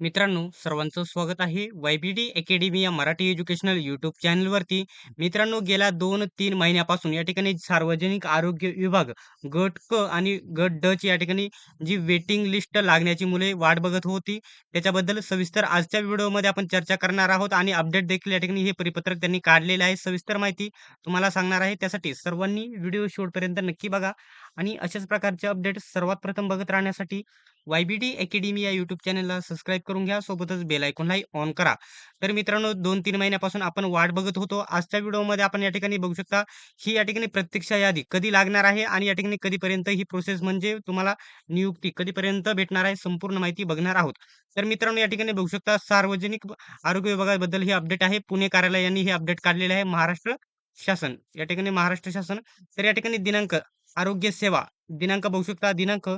मित्रांनो, सर्वांचं स्वागत आहे वाय-बी-डी अकॅडमी या मराठी एज्युकेशनल यूट्यूब चॅनलवरती. मित्रांनो, गेल्या 2-3 महिन्यापासून या ठिकाणी सार्वजनिक आरोग्य विभाग गट क आणि गट ड ची या ठिकाणी जी वेटिंग लिस्ट लागण्याची मुले वाट बघत होती. त्याच्याबद्दल सविस्तर आजच्या व्हिडिओमध्ये आपण चर्चा करणार आहोत आणि अपडेट देखील या ठिकाणी हे परिपत्रक त्यांनी काढलेलं आहे. सविस्तर माहिती तुम्हाला सांगणार आहे. त्यासाठी सर्वांनी व्हिडिओ शेवटपर्यंत नक्की बघा आणि अशाच प्रकारचे अपडेट सर्वात प्रथम बघत राहण्यासाठी वायबीटी अकॅडमी या यूट्यूब चॅनलला सबस्क्राईब करून घ्या. सोबतच बेल आयकॉनलाही ऑन करा. तर मित्रांनो 2-3 महिन्यापासून आपण वाट बघत होतो. आजच्या व्हिडिओमध्ये आपण या ठिकाणी बघू शकता, ही या ठिकाणी प्रत्यक्षा यादी कधी लागणार आहे आणि या ठिकाणी कधीपर्यंत ही प्रोसेस म्हणजे तुम्हाला नियुक्ती कधीपर्यंत भेटणार आहे, संपूर्ण माहिती बघणार आहोत. तर मित्रांनो या ठिकाणी बघू शकता सार्वजनिक आरोग्य विभागाबद्दल हे अपडेट आहे. पुणे कार्यालयाने हे अपडेट काढलेले आहे. महाराष्ट्र शासन या ठिकाणी महाराष्ट्र शासन तर या ठिकाणी दिनांक आरोग्य सेवा दिनांक बघू शकता दिनांक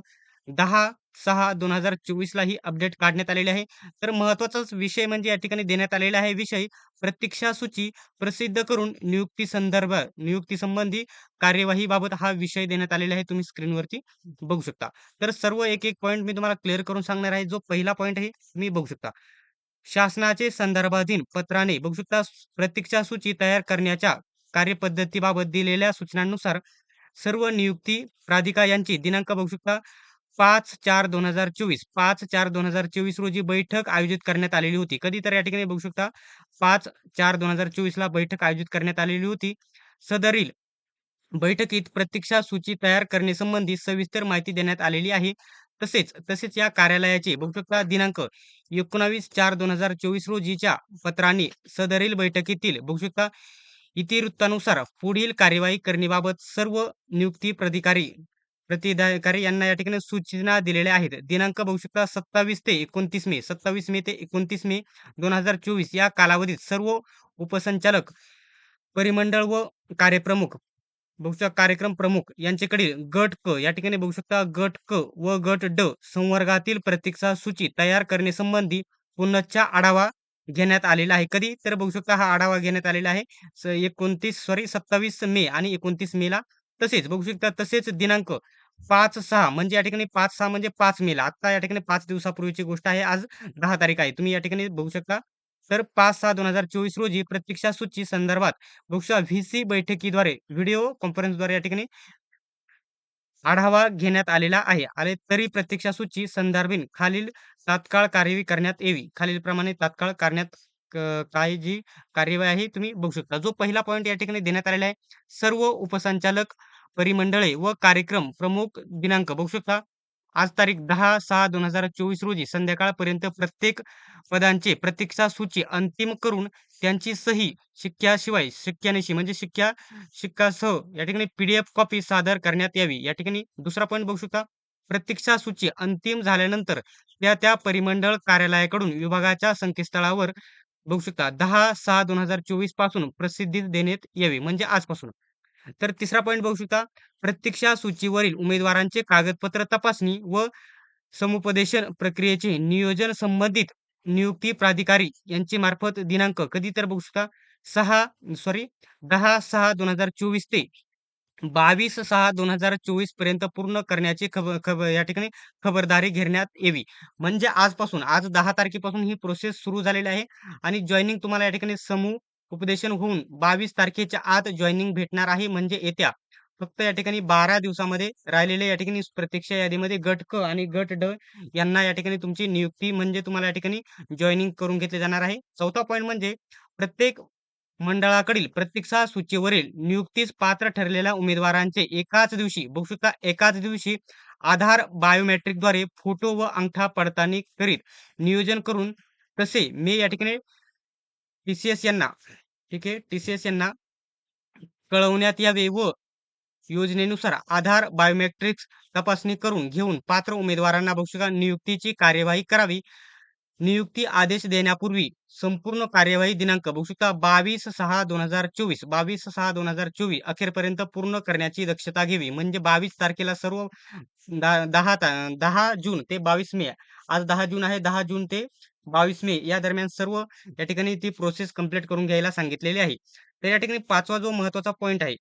10/6/2024 ला ही अपडेट काढण्यात आलेली आहे. तर महत्वाचाच विषय म्हणजे या ठिकाणी देण्यात आलेला आहे विषय प्रतीक्षा सूची प्रसिद्ध करून नियुक्ती संदर्भ नियुक्ती संबंधी कार्यवाहीबाबत हा विषय देण्यात आलेला आहे. तुम्ही स्क्रीनवरती बघू शकता. तर सर्व एक-एक पॉईंट मी तुम्हाला क्लिअर करून सांगणार आहे. जो पहिला पॉईंट आहे तुम्ही बघू शकता. शासनाचे संदर्भाधीन पत्राने बघू शकता प्रतीक्षा सूची तयार करण्याच्या कार्यपद्धतीबाबत दिलेल्या सूचनांनुसार सर्व नियुक्ती प्राधिका यांची दिनांक बघू शकता 5/4/2024 5/4/2024 रोजी बैठक आयोजित करण्यात आलेली होती. कधी तर या ठिकाणी बघू शकता 5/4/2024 ला बैठक आयोजित करण्यात आलेली होती. सदरील बैठकीत प्रतीक्षा सूची तयार करण्यासंबंधी सविस्तर माहिती देण्यात आलेली आहे. तसेच तसेच या कार्यालयाचे बघू शकता दिनांक 19/4/2024 रोजीच्या पत्राने सदरील बैठकीतील बघू शकता इतिवृत्तानुसार पुढील कार्यवाही करण्याबाबत सर्व नियुक्ती प्राधिकारी प्रतिधिकारी यांना या ठिकाणी सूचना दिलेल्या आहेत. दिनांक बघू शकता 27 ते 29 मे 27 मे ते 29 मे 2024 या कालावधीत सर्व उपसंचालक, परिमंडळ व कार्यप्रमुख बघू शकता कार्यक्रम प्रमुख यांच्याकडील गट क या ठिकाणी बघू शकता गट क व गट ड संवर्गातील प्रतीक्षा सूची तयार करण्यासंबंधी पुनश्चा आढावा घेण्यात आलेला आहे. कधी तर बघू शकता हा आढावा घेण्यात आलेला आहे. 29 सॉरी 27 मे आणि 29 मेला तसेच बघू शकता तसेच दिनांक 5/6 म्हणजे या ठिकाणी 5/6 म्हणजे पाच मेला आता या ठिकाणी पाच दिवसापूर्वीची गोष्ट आहे. आज दहा तारीख आहे. तुम्ही या ठिकाणी बघू शकता. तर 5/6/2024 रोजी प्रतीक्षा सूची संदर्भात बघू शकता व्ही-सी बैठकीद्वारे व्हिडिओ कॉन्फरन्सद्वारे या ठिकाणी आढावा घेण्यात आलेला आहे. आले तरी प्रतीक्षा सूची संदर्भीन खालील तात्काळ कार्यवाही करण्यात यावी. खालीलप्रमाणे तात्काळ करण्यात काय जी कार्यवाही आहे तुम्ही बघू शकता. जो पहिला पॉईंट या ठिकाणी देण्यात आलेला आहे. सर्व उपसंचालक, परिमंडळे व कार्यक्रम प्रमुख दिनांक बघू शकता. आज तारीख 10/6/2024 रोजी संध्याकाळपर्यंत प्रत्येक पदांचे प्रतीक्षा सूची अंतिम करून त्यांची सही शिक्क्याशिवाय शिक्क्यानिशी म्हणजे शिक्क्या शिक्कासह या ठिकाणी पी-डी-एफ कॉपी सादर करण्यात यावी. या ठिकाणी दुसरा पॉईंट बघू शकता. प्रतीक्षा सूची अंतिम झाल्यानंतर त्या त्या परिमंडळ कार्यालयाकडून विभागाच्या संकेतस्थळावर बघू शकता 10/6/2024 पासून प्रसिद्धी देण्यात यावी. म्हणजे आजपासून. तर तिसरा पॉईंट बघू शकता. प्रतीक्षा सूचीवरील उमेदवारांचे कागदपत्र तपासणी व समुपदेशन प्रक्रियेचे नियोजन संबंधित नियुक्ती प्राधिकारी यांचे मार्फत दिनांक कधी तर बघू शकता सहा सॉरी 10/6/2024 ते 22/6/2024 पर्यंत पूर्ण करण्याची खबर खबर या ठिकाणी खबरदारी घेण्यात यावी. म्हणजे आजपासून आज दहा तारखेपासून ही प्रोसेस सुरू झालेली आहे आणि जॉइनिंग तुम्हाला या ठिकाणी समूह उपदेशन होऊन 22 तारखेच्या आत जॉईनिंग भेटणार आहे. म्हणजे येत्या फक्त या ठिकाणी 12 दिवसामध्ये राहिलेल्या या ठिकाणी प्रतीक्षा यादीमध्ये गट क आणि गट ड यांना या ठिकाणी तुमची नियुक्ती म्हणजे तुम्हाला या ठिकाणी जॉईनिंग करून घेतले जाणार आहे. चौथा पॉईंट म्हणजे प्रत्येक मंडळाकडील प्रतीक्षा सूचीवरील नियुक्तीस पात्र ठरलेल्या उमेदवारांचे एकाच दिवशी बघू शकता एकाच दिवशी आधार बायोमेट्रिकद्वारे फोटो व अंगठा पडताळणी करीत नियोजन करून तसे मे या ठिकाणी टी-सी-एस यांना ठीक आहे टी-सी-एस यांना कळवण्यात यावे व योजनेनुसार आधार बायोमेट्रिक्स तपासणी करून घेऊन पात्र उमेदवारांना बघू शकता नियुक्तीची कार्यवाही करावी. नियुक्ती आदेश देण्यापूर्वी संपूर्ण कार्यवाही दिनांक बघू शकता 22/6/2024 22/6/2024 अखेरपर्यंत पूर्ण करण्याची दक्षता घ्यावी. म्हणजे 22 तारखेला सर्व 10 10 जून ते 22 मे आज दहा जून आहे दहा जून ते 22 मे या दरम्यान सर्व या ठिकाणी ती प्रोसेस कंप्लीट करून घ्यायला सांगितलेली आहे. तर या ठिकाणी पाचवा जो महत्त्वाचा पॉईंट आहे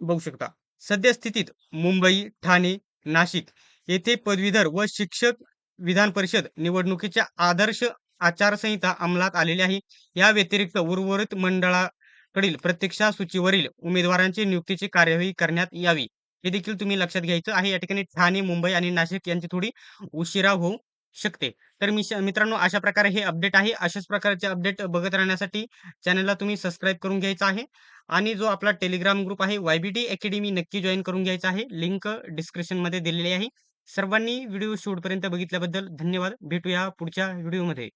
बघू शकता. सद्यस्थितीत मुंबई, ठाणे, नाशिक येथे पदवीधर व शिक्षक विधान परिषद निवडणुकीच्या आदर्श आचारसंहिता अंमलात आलेली आहे. या व्यतिरिक्त उर्वरित मंडळाकडील प्रतीक्षा सूचीवरील उमेदवारांची नियुक्तीची कार्यवाही करण्यात यावी. हे देखील तुम्ही लक्षात घ्यायचं आहे. या ठिकाणी ठाणे, मुंबई आणि नाशिक यांची थोडी उशिरा होऊ शकते. तर मी मित्रांनो अशा प्रकारे हे अपडेट आहे. अशाच प्रकारचे अपडेट बघत राहण्यासाठी चॅनलला तुम्ही सबस्क्राईब करून घ्यायचं आहे आणि जो आपला टेलिग्राम ग्रुप आहे वाय-बी-टी अकॅडमी नक्की जॉईन करून घ्यायचा आहे. लिंक डिस्क्रिप्शनमध्ये दिलेली आहे. सर्वांनी व्हिडिओ शेवटपर्यंत बघितल्याबद्दल धन्यवाद. भेटूया पुढच्या व्हिडिओमध्ये.